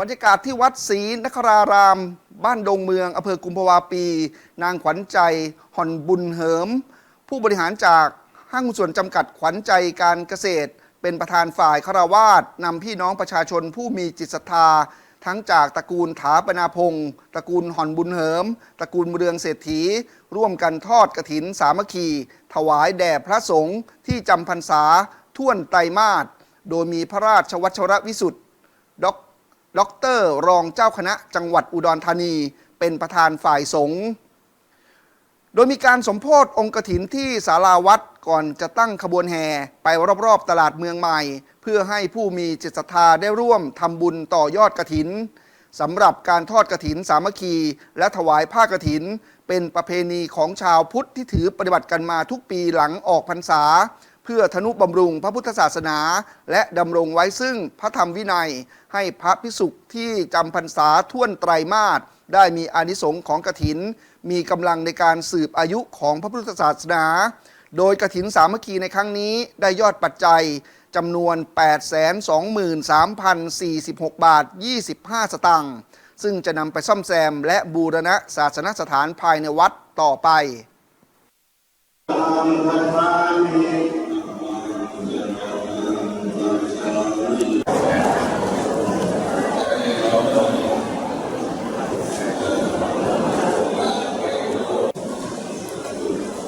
บรรยากาศที่วัดศรีนคราราม บ้านดงเมืองอำเภอกุมภาวาปี นางขวัญใจห่อนบุญเหิม ผู้บริหารจากห้างหุ้นส่วนจำกัดขวัญใจการเกษตร เป็นประธานฝ่ายคารวาสนำพี่น้องประชาชนผู้มีจิตศรัทธา ทั้งจากตระกูลถาปนาพงศ์ตระกูลห่อนบุญเหิม ตระกูลเมืองเศรษฐี ร่วมกันทอดกระถินสามัคคี ถวายแด่พระสงฆ์ที่จำพรรษาท่วนไตรมาสโดยมีพระราชวัชรวิสุทธิ์ดอก ด็อกเตอร์รองเจ้าคณะจังหวัดอุดรธานี เป็นประธานฝ่ายสงฆ์โดยมีการสมโพธิองค์กถินที่ศาลาวัดก่อนจะตั้งขบวนแห่ไปรอบๆตลาดเมืองใหม่ เพื่อให้ผู้มีจิตศรัทธาได้ร่วมทำบุญต่อยอดกถินสำหรับการทอดกรถินสามัคคี และถวายผ้ากรถิน เป็นประเพณีของชาวพุทธที่ถือปฏิบัติกันมาทุกปีหลังออกพรรษา พื่อธนุบำรุงพระพุทธศาสนา และดำรงไว้ซึ่งพระธรรมวินัย ให้พระพิสุขที่จำพรรษาท่วนไตรมาสได้มีอานิสงส์ของกถิน มีกำลังในการสืบอายุของพระพุทธศาสนา โดยกถินสามัคคีในครั้งนี้ได้ยอดปัจจัยจำนวน 823,046 บาท 25 สตางค์ซึ่งจะนำไปซ่อมแซมและบูรณะศาสนสถานภายในวัดต่อไปตังคัจฉามิ